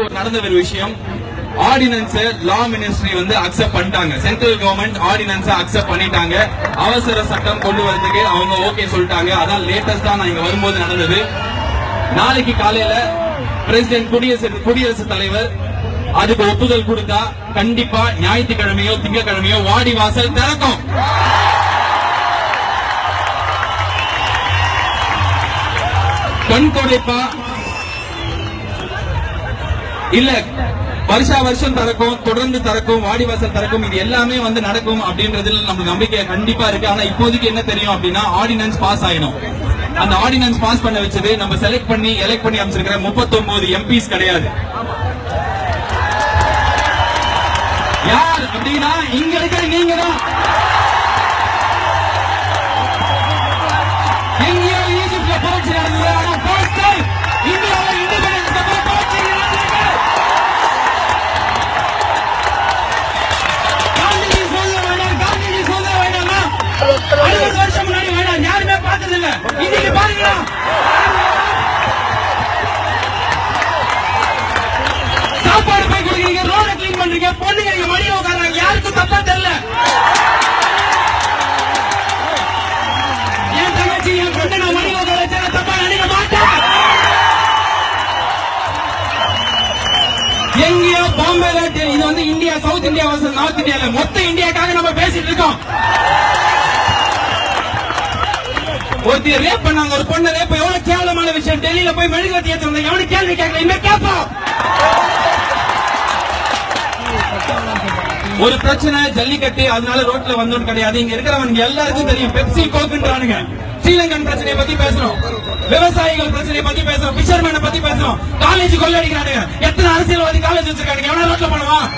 நடந்த ஒரு விஷயம். ஆர்டினன்ஸ் லா மினிஸ்ட்ரி வந்து அக்செப்ட் பண்ணிட்டாங்க. சென்ட்ரல் கவர்மெண்ட் ஆர்டினன்ஸ் அக்செப்ட் பண்ணிட்டாங்க. அவசர சட்டம் கொண்டு வரதுக்கு அவங்க ஓகே சொல்லிட்டாங்க. அதான் லேட்டஸ்டா நான் இங்க வரும்போது நடந்தது. நாளைக்கு காலையில பிரசிடென்ட் குடியரசு குடியரசுத் தலைவர் அதுக்கு ஒப்புதல் கொடுத்தா கண்டிப்பா ஞாயிற்றுக்கிழமையோ திங்கட்கிழமையோ வாடி வாசல் திறக்கும். கண் கொடைப்பா இல்ல வருஷா வருஷம் திறக்கும் தொடர்ந்து திறக்கும் வாடிவாசல் திறக்கும் இது எல்லாமே வந்து நடக்கும் அப்படின்றதுல நம்மளுக்கு நம்பிக்கை கண்டிப்பா இருக்கு. ஆனா இப்போதைக்கு என்ன தெரியும் அப்படின்னா ஆர்டினன்ஸ் பாஸ் ஆயிடும். அந்த ஆர்டினன்ஸ் பாஸ் பண்ண வச்சது நம்ம செலக்ட் பண்ணி எலெக்ட் பண்ணி அமைச்சிருக்கிற 39 எம்பிஸ் கிடையாது. யார் அப்படின்னா இங்க இருக்கிற நீங்க தான் யாருக்கும் தெரியல. என் தங்கச்சி என் பொண்ணு நான் மடியில உட்கார தப்பா நினைக்க மாட்டேன். எங்கேயோ பாம்பேல இது வந்து India South India versus North இந்தியால மொத்த இந்தியாக்காக நம்ம பேசிட்டு இருக்கோம். ஒருத்தி ரேப் பண்ணாங்க ஒரு பொண்ணு ரேப் எவ்வளவு கேவலமான விஷயம். டெல்லியில போய் மெழுகுவத்தி ஏத்துறாங்க எவனும் கேள்வி கேட்கல? இனிமே கேட்போம் ஒரு பிரச்சனை ஜல்லிக்கட்டு அதனால ரோட்ல வந்தோம் கிடையாது. இங்க இருக்கிறவங்க எல்லாருக்கும் தெரியும். பெப்சி கோக்குன்றானுங்க. ஸ்ரீலங்கன் பிரச்சனையை பத்தி பேசுறோம். விவசாயிகள் பிரச்சனையை பத்தி பேசுறோம். பிஷர்மேனை பத்தி பேசுறோம். காலேஜ் கொள்ளடிக்கிறானுங்க எத்தனை அரசியல்வாதி காலேஜ் வச்சிருக்கானுங்க? எவனா ரோட்ல பண்ணுவான்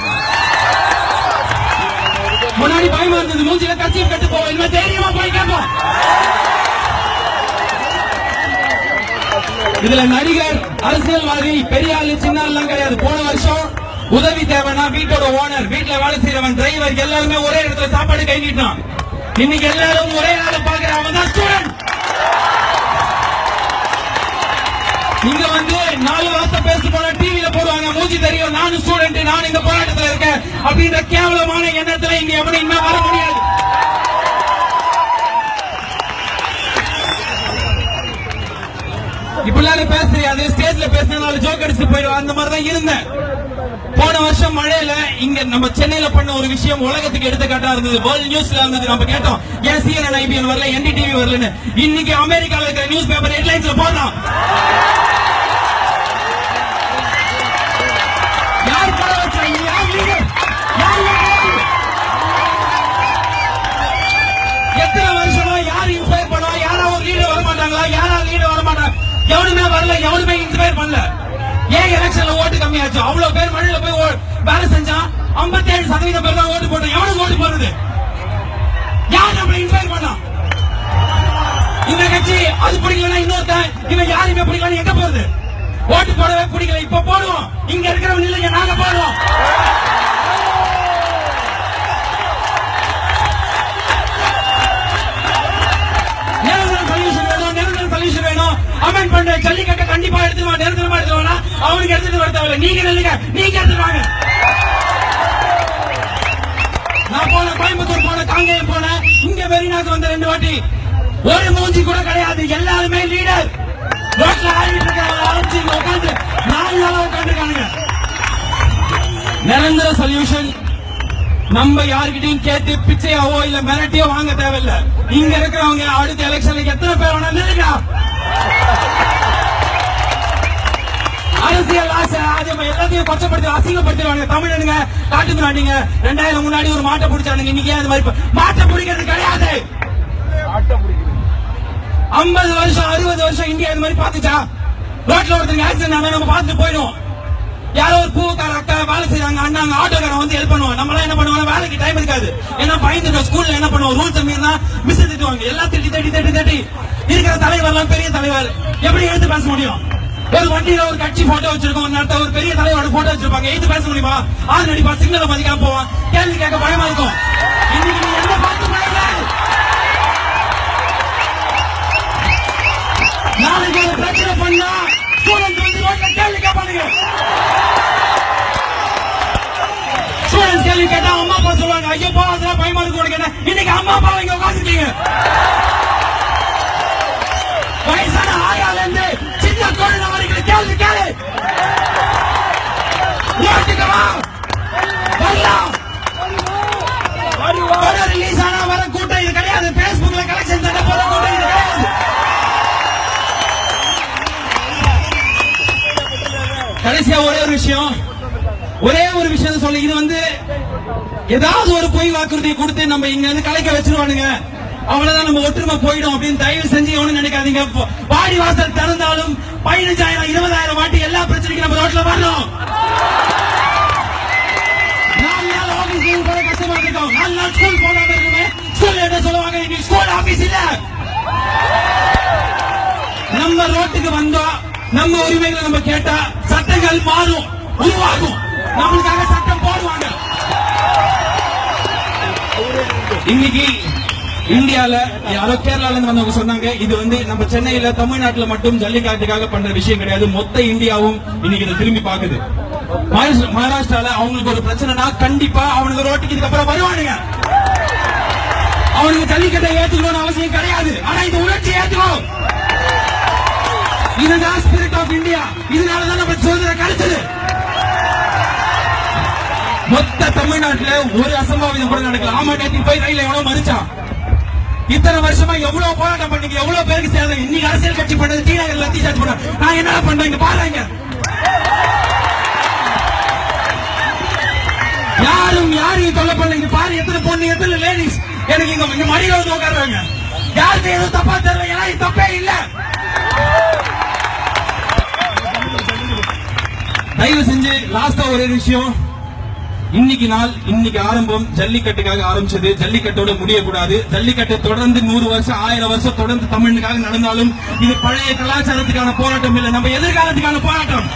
முன்னாடி பயமா இருந்தது. மூஞ்சில கட்சியை கட்டு போவோம். இனிமே தைரியமா போய் கேட்போம். இதுல நடிகர் அரசியல்வாதி பெரிய ஆளு சின்ன ஆளுலாம் கிடையாது. போன வருஷம் உதவி தேவைன்னா வீட்டோட ஓனர் வீட்டுல வேலை செய்யறவன் டிரைவர் எல்லாருமே ஒரே இடத்துல சாப்பாடு கை நீட்டான் இன்னைக்கு எல்லாரும் ஒரே நாள் பாக்குற அவன் தான் ஸ்டூடெண்ட் இங்க வந்து நாலு வார்த்தை பேச போனா டிவியில போடுவாங்க. மூஞ்சி தெரியும். நானும் ஸ்டூடெண்ட் நான் இந்த போராட்டத்துல இருக்கேன். அப்படின்ற கேவலமான எண்ணத்துல இங்க எப்படி இன்னும் வர முடியாது. இப்படிலாம் பேச தெரியாது ஸ்டேஜ்ல பேசினாலும் ஜோக் அடிச்சு போயிடும் அந்த மாதிரி தான் இருந்தேன். போன வருஷம் மழையில இங்க நம்ம சென்னையில பண்ண ஒரு விஷயம் உலகத்துக்கு எடுத்துக்காட்டா இருந்தது. வேர்ல்ட் நியூஸ்ல இருந்தது. நம்ம கேட்டோம் ஏன் சிஎன்என் ஐபிஎன் வரல என்டிடிவி வரலன்னு. இன்னைக்கு அமெரிக்கால இருக்கிற நியூஸ் பேப்பர் ஹெட்லைன்ஸ்ல போடுறான். எவனுமே வரல எவனுமே இன்ஸ்பயர் பண்ணல. ஏன் எலெக்ஷன்ல ஓட்டு கம்மியாச்சு? அவ்வளவு பேர் மழையில போய் ஓ- வேலை செஞ்சா 57% ஏழு சதவீதம் பேர் தான் ஓட்டு போட்டோம். எவனுக்கு ஓட்டு போடுறது? யார் நம்மளை இன்ஸ்பயர் பண்ணா? இந்த கட்சி அது பிடிக்கலன்னா இன்னொருத்தன். இவன் யாருமே பிடிக்கலன்னு எங்க போறது? ஓட்டு போடவே பிடிக்கல. இப்ப போடுவோம். இங்க இருக்கிறவங்க இல்லைங்க நாங்க போடுவோம். கமெண்ட் அமெண்ட் பண்ற ஜல்லிக்கட்டை கண்டிப்பா எடுத்துட்டு நிரந்தரமா எடுத்துருவானா? அவனுக்கு எடுத்துட்டு வர தேவையில்ல. நீங்க நில்லுங்க. நீங்க எடுத்துருவாங்க நான் போன கோயம்புத்தூர் போன காங்கேயம் போன இங்க மெரினாக்கு வந்த ரெண்டு வாட்டி. ஒரு மூஞ்சி கூட கிடையாது. எல்லாருமே லீடர் ரோட்ல ஆடிட்டு இருக்காங்க ஆரம்பிச்சு உட்காந்து நாலு நாளா உட்காந்துருக்கானுங்க. நிரந்தர சொல்யூஷன் நம்ம யாருக்கிட்டையும் கேட்டு பிச்சையாவோ இல்ல மிரட்டியோ வாங்க தேவையில்லை. இங்க இருக்கிறவங்க அடுத்த எலெக்ஷனுக்கு எத்தனை பேர் வேணா நினைக்கலாம் அரசியல் ஆசை அது எல்லாத்தையும் கொச்சப்படுத்தி அசிங்கப்படுத்திடுவாங்க தமிழனுங்க காட்டு மிராண்டிங்க ரெண்டாயிரம் முன்னாடி ஒரு மாட்டை பிடிச்சானுங்க. இன்னைக்கு அது மாதிரி மாட்டை பிடிக்கிறது கிடையாது. ஐம்பது வருஷம் அறுபது வருஷம் இந்தியா இது மாதிரி பாத்துச்சா ரோட்ல ஒருத்தருக்கு ஆக்சிடென்ட் ஆனா நம்ம பார்த்துட்டு போயிடும் யாரோ ஒரு பூக்கார அக்கா வேலை செய்யறாங்க அண்ணாங்க ஆட்டோக்காரன் வந்து ஹெல்ப் பண்ணுவாங்க நம்மளாம் என்ன பண்ணுவாங்க வேலைக்கு டைம் இருக்காது. ஏன்னா பயந்துட்டோம் ஸ்கூல்ல என்ன பண்ணுவோம்? ரூல்ஸ் மீறினா மிஸ் திட்டுவாங்க. எல்லாம் திட்டி தட்டி தட்டி தட்டி. இருக்கிற தலைவர்லாம் பெரிய தலைவர். எப்படி எடுத்து பேச முடியும்? ஒரு வண்டியில ஒரு கட்சி போட்டோ வச்சிருக்கோம். ஒரு நேரத்தை ஒரு பெரிய தலைவரோட போட்டோ வச்சிருப்பாங்க. எடுத்து பேச முடியுமா? ஆறு நடிப்பா சிக்னல் மதிக்காம போவான். கேள்வி கேட்க பயமா இருக்கும். இன்னைக்கு நீ என்ன பார்த்து நாளைக்கு ஒரு பிரச்சனை பண்ணா ஸ்டூடெண்ட் கேள்வி கேட்டா அம்மா அப்பா சொல்லுவாங்க ஐயோ போவாதுல பயமா இருக்கு உனக்கு இன்னைக்கு அம்மா அப்பா இங்க உட்காந்துருக்கீங்க வயசான ஆயால இருந்து சின்ன குழந்தை வரைக்கும் கேள்வி கேளு. ஓட்டுக்கவா வரலாம். வருவோம். விஷயம். ஒரே ஒரு விஷயம் சொல்லி. இது வந்து ஏதாவது ஒரு பொய் வாக்குறுதி கொடுத்து நம்ம இங்க இருந்து கலைக்க வச்சிருவானுங்க. அவ்வளவுதான் நம்ம ஒற்றுமை போயிடும் அப்படின்னு தயவு செஞ்சு ஒண்ணு நினைக்காதீங்க. வாடி வாசல் திறந்தாலும் பதினஞ்சாயிரம் இருபதாயிரம் வாட்டி எல்லா பிரச்சனைக்கும் நம்ம ரோட்ல வரணும். நாலு நாள் ஆபீஸ் போட கஷ்டமா இருக்கும் நாலு நாள் ஸ்கூல் போகாம இருக்குமே ஸ்கூல்ல என்ன சொல்லுவாங்க? இன்னைக்கு ஸ்கூல் ஆபீஸ் இல்ல. நம்ம ரோட்டுக்கு வந்தோம். நம்ம உரிமைகளை நம்ம கேட்டா சட்டங்கள் மாறும். உருவாகும். நம்மளுக்காக சட்டம் போடுவாங்க. இன்னைக்கு இந்தியால யாரோ கேரளால இருந்து வந்தவங்க சொன்னாங்க இது வந்து நம்ம சென்னையில தமிழ்நாட்டுல மட்டும் ஜல்லிக்கட்டுக்காக பண்ற விஷயம் கிடையாது. மொத்த இந்தியாவும் இன்னைக்கு இதை திரும்பி பாக்குது மகாராஷ்டிரால அவங்களுக்கு ஒரு பிரச்சனைனா கண்டிப்பா அவனுக்கு ரோட்டுக்கு இதுக்கப்புறம் வருவானுங்க. அவனுக்கு ஜல்லிக்கட்டை ஏத்துக்கணும்னு அவசியம் கிடையாது. ஆனா இந்த உணர்ச்சி ஏத்துக்கணும். இதுதான் ஸ்பிரிட் ஆஃப் இந்தியா இதனாலதான் நம்ம சுதந்திரம் கிடைச்சது மொத்த தமிழ்நாட்டுல ஒரு அசம்பாவிதம் கூட நடக்கல. ஆமா நேற்று போய் ரயில் எவ்வளவு மறிச்சான்? இத்தனை வருஷமா எவ்வளவு போராட்டம் பண்ணீங்க? எவ்வளவு பேருக்கு சேதம்? இன்னைக்கு அரசியல் கட்சி பண்ணது டி நகர் லத்தி சார்ஜ் பண்ண நான் என்ன பண்றேன்? இங்க பாருங்க. யாரும் யாரையும் தொல்லை பண்ணல இங்க பாரு எத்தனை பொண்ணு எத்தனை லேடிஸ் எனக்கு இங்க இங்க மடியில வந்து உட்கார்றாங்க யாருக்கு எதுவும் தப்பா தெரியல. ஏன்னா தப்பே இல்ல. தயவு செஞ்சு லாஸ்டா ஒரே விஷயம். இன்னைக்கு நாள் இன்னைக்கு ஆரம்பம். ஜல்லிக்கட்டுக்காக ஆரம்பிச்சது. ஜல்லிக்கட்டோட முடியக்கூடாது. ஜல்லிக்கட்டு தொடர்ந்து நூறு வருஷம் ஆயிரம் வருஷம் தொடர்ந்து தமிழுக்காக நடந்தாலும் இது பழைய கலாச்சாரத்துக்கான போராட்டம் இல்லை. நம்ம எதிர்காலத்துக்கான போராட்டம்.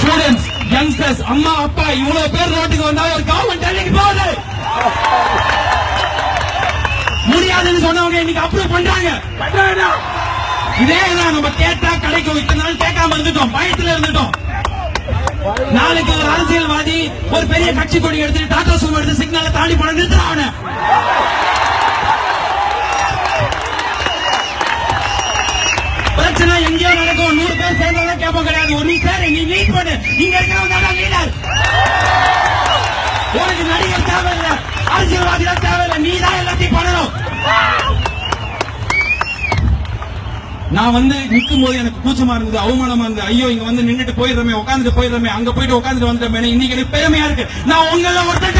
ஸ்டூடெண்ட்ஸ் யங்ஸ்டர்ஸ் அம்மா அப்பா இவ்வளவு பேர் ரோட்டுக்கு வந்தா ஒரு கவர்மெண்ட் டெல்லிக்கு போகுது. முடியாதுன்னு சொன்னவங்க இன்னைக்கு அப்ரூவ் பண்றாங்க. இதே தான் நம்ம கேட்டா கிடைக்கும் இத்தனை நாள் கேட்காம இருந்துட்டோம். பயத்துல இருந்துட்டோம். நாளைக்கு ஒரு அரசியல்வாதி ஒரு பெரிய கட்சி கொடி எடுத்து டாடா சூம் எடுத்து சிக்னல தாண்டி போன நிறுத்துறான் அவனை. பிரச்சனை எங்கேயோ நடக்கும். நூறு பேர் சேர்ந்தாதான் கேட்போம் கிடையாது. ஒரு நீ சரி நீ லீட் பண்ணு. இங்க இருக்கிறவங்க தான் லீடர் உனக்கு நடிகர் தேவையில்லை. அரசியல்வாதிகள் தேவையில்லை. நீ தான் எல்லாத்தையும் பண்ணணும். நான் வந்து நிற்கும் போது எனக்கு கூச்சமா இருந்தது அவமானமா இருந்தது. ஐயோ இங்க வந்து நின்னுட்டு போயிடுறமே உட்காந்துட்டு போயிடுறமே அங்க போயிட்டு உட்காந்துட்டு வந்துட்டோமே இன்னைக்கு எனக்கு பெருமையா இருக்கு. நான் உங்கள ஒருத்தா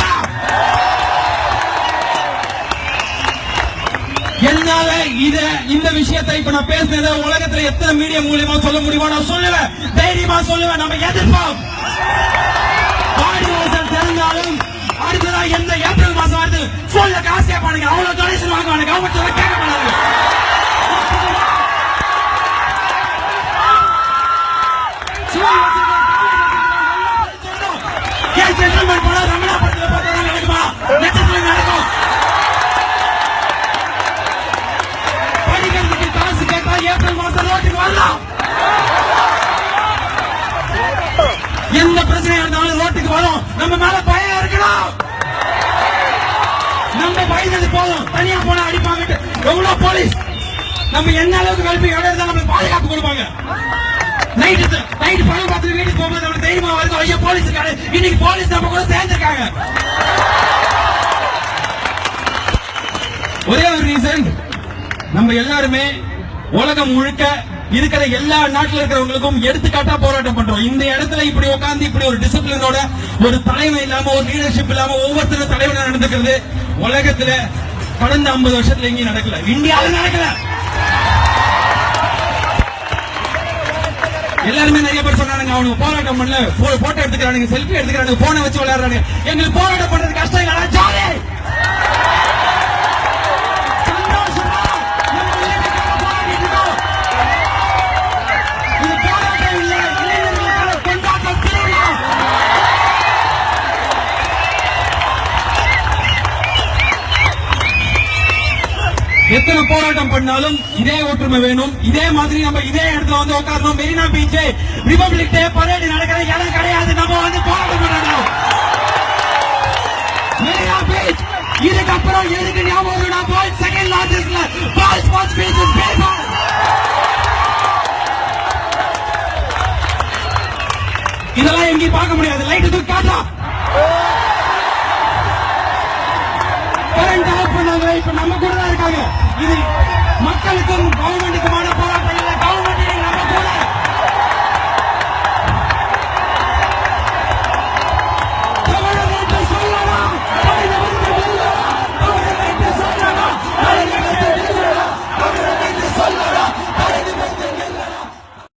என்னால இத இந்த விஷயத்தை இப்ப நான் பேசினத உலகத்துல எத்தனை மீடியா மூலியமா சொல்ல முடியுமோ நான் சொல்லுவேன். தைரியமா சொல்லுவேன் நம்ம எதிர்ப்போம். தெரிஞ்சாலும் அடுத்ததான் எந்த ஏப்ரல் மாசம் வருது? சொல்ல காசு பாருங்க அவ்வளவு பயந்தது போதும் தனியா போனா அடிப்பாங்க எவ்வளவு போலீஸ்? நம்ம என்ன அளவுக்கு கல்வி எவ்வளவு இருந்தா நம்மளுக்கு பாதுகாப்பு கொடுப்பாங்க. நைட்டு நைட்டு பணம் பார்த்துட்டு வீட்டுக்கு போகும்போது நம்மளுக்கு தைரியமா வருது. ஐயோ போலீஸ் இருக்காரு. இன்னைக்கு போலீஸ் நம்ம கூட சேர்ந்திருக்காங்க. ஒரே ஒரு ரீசன் நம்ம எல்லாருமே உலகம் முழுக்க இருக்கிற எல்லா நாட்டுல இருக்கிறவங்களுக்கும் எடுத்துக்காட்டா போராட்டம் பண்றோம். இந்த இடத்துல இப்படி உட்கார்ந்து இப்படி ஒரு டிசிப்ளினோட ஒரு தலைமை இல்லாம ஒரு லீடர்ஷிப் இல்லாம ஒவ்வொருத்தரும் தலைவனா நடந்துக்கிறது உலகத்துல கடந்த 50 வருஷத்துல எங்கேயும் நடக்கல. இந்தியாவில் நடக்கல. எல்லாருமே நிறைய பேர் சொன்னானுங்க அவனுக்கு போராட்டம் பண்ணல. போ- போட்டோ எடுத்துக்கிறானுங்க செல்ஃபி எடுத்துக்கிறானுங்க போனை வச்சு விளையாடுறானுங்க. எங்களுக்கு போராட்டம் பண்றது கஷ்டம் இல்ல ஜாலி எத்தனை போராட்டம் பண்ணாலும் இதே ஒற்றுமை வேணும். இதே மாதிரி நம்ம இதே இடத்துல வந்து உட்காரணும். Marina beach Republic Day parade நடக்கிற இடம் கிடையாது. நம்ம வந்து போராட்டம் பண்ணணும். மெரினா பீச் இதுக்கப்புறம் எதுக்கு ஞாபகம் வரும்னா வேர்ல்ட் செகண்ட் லார்ஜஸ்ட்ல பால் ஸ்போர்ட்ஸ் பீச் பேபால் இதெல்லாம் எங்கேயும் பார்க்க முடியாது. லைட் தூக்கி காட்டா கரண்ட் ஆஃப் பண்ணாங்க. இப்ப நம்ம கூட தான் இருக்காங்க. இது மக்களுக்கும் கவர்மெண்ட்டுக்குமான போராட்டம்